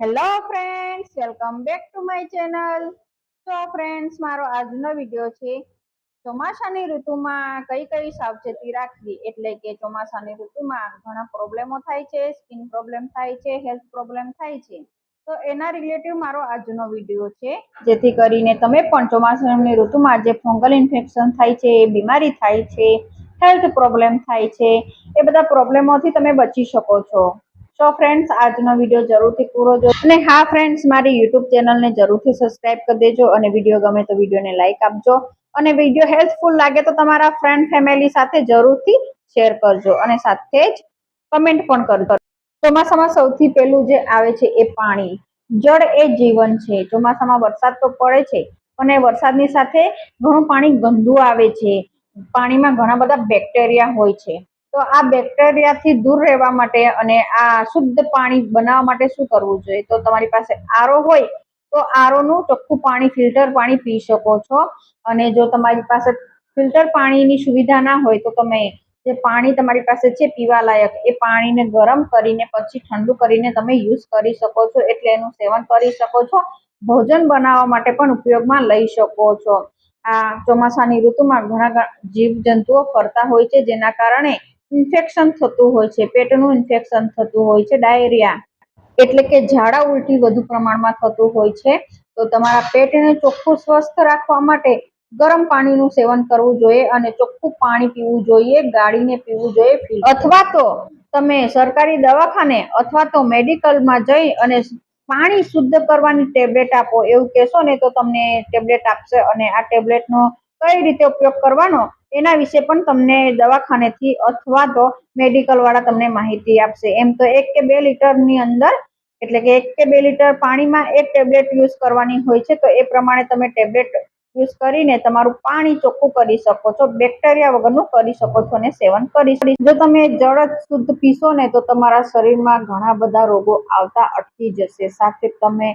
Hello friends welcome back to my channel તો friends મારો આજનો વીડિયો છે ચોમાસાની ઋતુમાં કઈ કઈ સાવચેતી રાખવી? એટલે કે ચોમાસાની ઋતુમાં ઘણા પ્રોબ્લેમો થાય છે, સ્કિન પ્રોબ્લેમ થાય છે, હેલ્થ પ્રોબ્લેમ થાય છે. તો એના રિલેટિવ મારો આજનો વીડિયો છે. જેથી કરીને તમે પણ ચોમાસાની ઋતુમાં જે ફંગલ ઇન્ફેક્શન થાય છે, બીમારી થાય છે, હેલ્થ પ્રોબ્લેમ થાય છે, એ બધા પ્રોબ્લેમોથી તમે બચી શકો છો. તો ફ્રેન્ડ્સ આજનો વીડિયો જરૂરથી પૂરો જો અને હા ફ્રેન્ડ્સ મારી યુટ્યુબ ચેનલને જરૂરથી સબસ્ક્રાઇબ કરી દેજો અને વીડિયો ગમે તો વિડીયોને લાઇક આપજો. અને વીડિયો હેલ્પફુલ લાગે તો તમારા ફ્રેન્ડ ફેમિલી સાથે જરૂરથી શેર કરજો અને સાથે જ કમેન્ટ પણ કરજો. ચોમાસામાં સૌથી પહેલું જે આવે છે એ પાણી. જળ એ જીવન છે. ચોમાસામાં વરસાદ તો પડે છે અને વરસાદની સાથે ઘણું પાણી ગંદુ આવે છે. પાણીમાં ઘણા બધા બેક્ટેરિયા હોય છે. તો આ બેક્ટેરિયાથી દૂર રહેવા માટે અને આ શુદ્ધ પાણી બનાવવા માટે શું કરવું જોઈએ? તો તમારી પાસે આરો હોય તો આરોનું ચોખ્ખું પાણી, ફિલ્ટર પાણી પી શકો છો. અને જો તમારી પાસે ફિલ્ટર પાણીની સુવિધા ના હોય તો તમે જે પાણી તમારી પાસે છે પીવા લાયક, એ પાણીને ગરમ કરીને પછી ઠંડુ કરીને તમે યુઝ કરી શકો છો. એટલે એનું સેવન કરી શકો છો. ભોજન બનાવવા માટે પણ ઉપયોગમાં લઈ શકો છો. આ ચોમાસાની ઋતુમાં ઘણા જીવ જંતુઓ ફરતા હોય છે, જેના કારણે ઇન્ફેક્શન થતું હોય છે, પેટનું ઇન્ફેક્શન થતું હોય છે, ડાયરિયા એટલે કે ઝાડા ઉલટી વધુ પ્રમાણમાં થતું હોય છે, તો તમારા પેટને ચોખ્ખું સ્વસ્થ રાખવા માટે ગરમ પાણીનું સેવન કરવું જોઈએ અને ચોખ્ખું પાણી પીવું જોઈએ, ગાળીને પીવું જોઈએ અથવા તો તમે સરકારી દવાખાને અથવા તો મેડિકલમાં જઈ અને પાણી શુદ્ધ કરવાની ટેબ્લેટ આપો, એવું કહેશો ને તો તમને ટેબ્લેટ આપશે અને આ ટેબ્લેટનો કઈ રીતે ઉપયોગ કરવાનો એના વિશે પણ તમને દવાખાનેથી અથવા તો મેડિકલ વાળા તમને માહિતી આપશે. એમ તો એક કે બે લીટરની અંદર, એટલે કે એક કે બે લીટર પાણીમાં એક ટેબ્લેટ યુઝ કરવાની હોય છે, તો એ પ્રમાણે તમે ટેબ્લેટ યુઝ કરીને તમારું પાણી ચોખ્ખું કરી શકો છો, બેક્ટેરિયા વગરનું કરી શકો છો અને સેવન કરી શકો જો તમે જળ શુદ્ધ પીશો ને, તો તમારા શરીરમાં ઘણા બધા રોગો આવતા અટકી જશે. સાથે તમે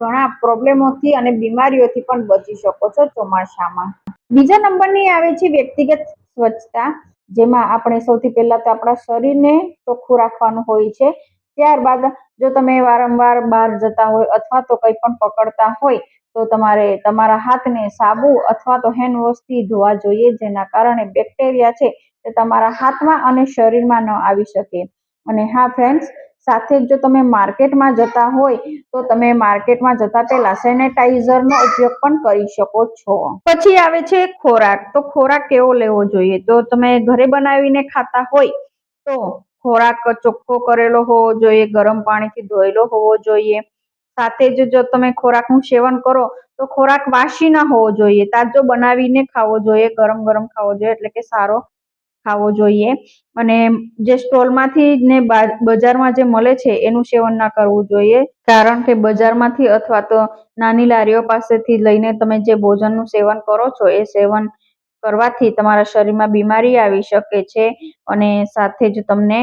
ઘણા પ્રોબ્લેમોથી અને બીમારીઓથી પણ બચી શકો છો ચોમાસામાં. બીજા નંબરની આવે છે વ્યક્તિગત સ્વચ્છતા, જેમાં આપણે સૌથી પહેલા તો આપણા શરીરને ચોખ્ખું રાખવાનું હોય છે. ત્યારબાદ જો તમે વારંવાર બહાર જતા હોય અથવા તો કંઈ પણ પકડતા હોય, તો તમારે તમારા હાથને સાબુ અથવા તો હેન્ડ વોશથી ધોવા જોઈએ, જેના કારણે બેક્ટેરિયા છે તે તમારા હાથમાં અને શરીરમાં ન આવી શકે. અને હા ફ્રેન્ડ્સ સાથે જો તમે માર્કેટમાં જતા હોય, તો તમે માર્કેટમાં જતા પહેલા સેનેટાઈઝરનો ઉપયોગ પણ કરી શકો છો. પછી આવે છે ખોરાક. તો ખોરાક કેવો લેવો જોઈએ? તો તમે ઘરે બનાવીને ખાતા હોય, તો ખોરાક ચોખ્ખો કરેલો હોવો જોઈએ, ગરમ પાણીથી ધોયેલો હોવો જોઈએ. સાથે જ જો તમે ખોરાકનું સેવન કરો, તો ખોરાક વાસી ના હોવો જોઈએ. તાજો બનાવીને ખાવો જોઈએ, ગરમ ગરમ ખાવો જોઈએ, એટલે કે સારો ખાવો જોઈએ. અને જે સ્ટોલમાંથી ને બજારમાં જે મળે છે, એનું સેવન ના કરવું જોઈએ. કારણ કે બજારમાંથી અથવા તો નાની લારીઓ પાસેથી લઈને તમે જે ભોજનનું સેવન કરો છો, એ સેવન કરવાથી તમારા શરીરમાં બીમારી આવી શકે છે અને સાથે જ તમને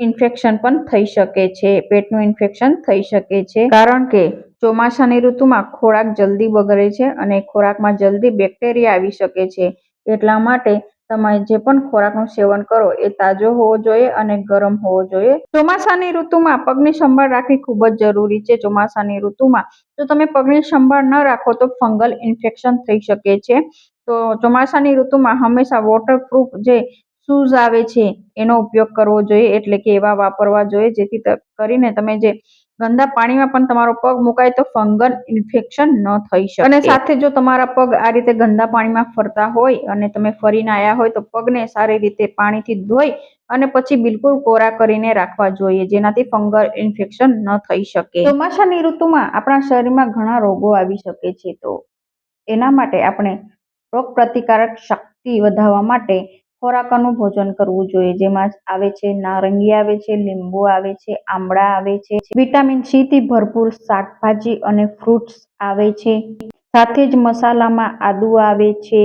ઇન્ફેક્શન પણ થઈ શકે છે, પેટનું ઇન્ફેક્શન થઈ શકે છે. કારણ કે ચોમાસાની ઋતુમાં ખોરાક જલ્દી બગડે છે અને ખોરાકમાં જલ્દી બેક્ટેરિયા આવી શકે છે. એટલા માટે તમે જે પણ ખોરાકનું સેવન કરો એ તાજો હોવો જોઈએ અને ગરમ હોવો જોઈએ. ચોમાસાની ઋતુમાં પગની સંભાળ રાખવી ખૂબ જ જરૂરી છે ચોમાસાની ઋતુમાં. જો તમે પગની સંભાળ ન રાખો તો ફંગલ ઇન્ફેક્શન થઈ શકે છે. તો ચોમાસાની ઋતુમાં હંમેશા વોટરપ્રૂફ જે શૂઝ આવે છે એનો ઉપયોગ કરવો જોઈએ એટલે કે એવા વાપરવા જોઈએ જેથી કરીને તમે જે ગંદા પાણીમાં પણ તમારો પગ મુકાય તો ફંગલ ઇન્ફેક્શન ન થઈ શકે. અને સાથે જો તમારા પગ આ રીતે ગંદા પાણીમાં ફરતા હોય અને તમે ફરીને આવ્યા હોય તો પગને સારી રીતે પાણીથી ધોઈ અને પછી બિલકુલ કોરા કરીને રાખવા જોઈએ, જેનાથી ફંગલ ઇન્ફેક્શન ન થઈ શકે. ચોમાસાની ઋતુમાં આપણા શરીરમાં ઘણા રોગો આવી શકે છે. તો એના માટે આપણે રોગ પ્રતિકારક શક્તિ વધારવા માટે ખોરાકનું ભોજન કરવું જોઈએ. જેમાં આવે છે નારંગી, આવે છે લીંબુ, આવે છે આમળા, આવે છે વિટામિન સી થી ભરપૂર શાકભાજી અને ફ્રૂટ્સ આવે છે. સાથે જ મસાલામાં આદુ આવે છે,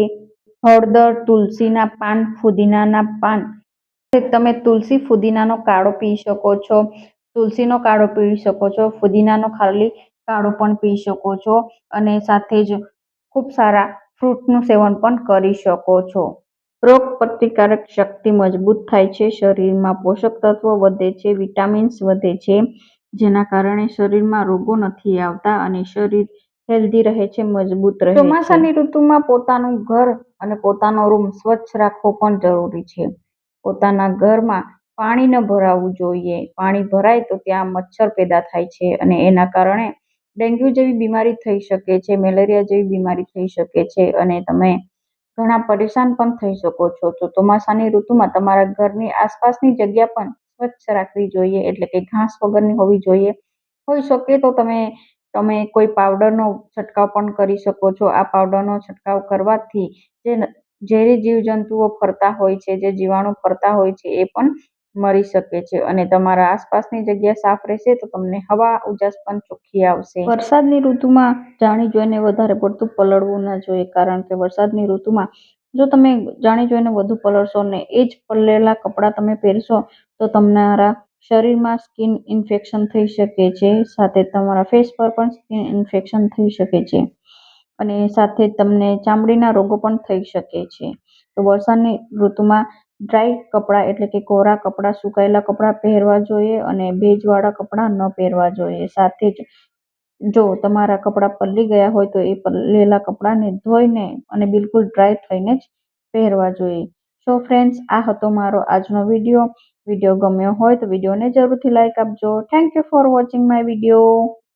હળદર, તુલસીના પાન, ફુદીનાના પાન. તમે તુલસી, ફુદીનાનો કાળો પી શકો છો, તુલસીનો કાળો પી શકો છો, ફુદીનાનો ખાલી કાળો પણ પી શકો છો અને સાથે જ ખૂબ સારા ફ્રૂટનું સેવન પણ કરી શકો છો. રોગ પ્રતિકારક શક્તિ મજબૂત થાય છે. શરીરમાં પોષક તત્વો વધે છે, વિટામિન્સ વધે છે, જેના કારણે શરીરમાં રોગો નથી આવતા અને શરીર હેલ્ધી રહે છે, મજબૂત રહે ચોમાસાની ઋતુમાં પોતાનું ઘર અને પોતાનો રૂમ સ્વચ્છ રાખવો પણ જરૂરી છે. પોતાના ઘરમાં પાણી ન ભરાવવું જોઈએ. પાણી ભરાય તો ત્યાં મચ્છર પેદા થાય છે અને એના કારણે ડેન્ગ્યુ જેવી બીમારી થઈ શકે છે, મેલેરિયા જેવી બીમારી થઈ શકે છે અને તમે ઘણા પરેશાન પણ થઈ શકો છો. તો ચોમાસાની ઋતુમાં તમારા ઘરની આસપાસની જગ્યા પણ સ્વચ્છ રાખવી જોઈએ, એટલે કે ઘાસ વગરની હોવી જોઈએ. હોઈ શકે તો તમે તમે કોઈ પાવડરનો છંટકાવ પણ કરી શકો છો. આ પાવડરનો છંટકાવ કરવાથી જે ઝેરી જીવજંતુઓ ફરતા હોય છે, જે જીવાણુ ફરતા હોય છે, એ પણ મરી શકે છે અને તમારા આસપાસની જગ્યા સાફ રહેશે તો તમને હવા ઉજાસ પણ ચોખ્ખી આવશે. વરસાદની ઋતુમાં જાણી જોઈને વધારે પડતું પલળવું ન જોઈએ કારણ કે વરસાદની ઋતુમાં જો તમે જાણી જોઈને વધુ પલળશો ને એ જ પલળેલા કપડાં તમે પહેરશો તો તમારા શરીરમાં સ્કિન ઇન્ફેક્શન થઈ શકે છે, સાથે તમારા ફેસ પર પણ સ્કિન ઇન્ફેક્શન થઈ શકે છે અને સાથે તમને ચામડીના રોગો પણ થઈ શકે છે. તો વરસાદની ઋતુમાં ડ્રાય કપડાં, એટલે કે કોરા કપડાં, સુકાયેલા કપડાં પહેરવા જોઈએ અને ભેજવાળા કપડાં ન પહેરવા જોઈએ. સાથે જ જો તમારા કપડાં પલળી ગયા હોય તો એ પલળેલા કપડાંને ધોઈને અને બિલકુલ ડ્રાય થઈને જ પહેરવા જોઈએ. સો ફ્રેન્ડ્સ આ હતો મારો આજનો વીડિયો. વીડિયો ગમ્યો હોય તો વિડીયોને જરૂરથી લાઇક આપજો. Thank you for watching my video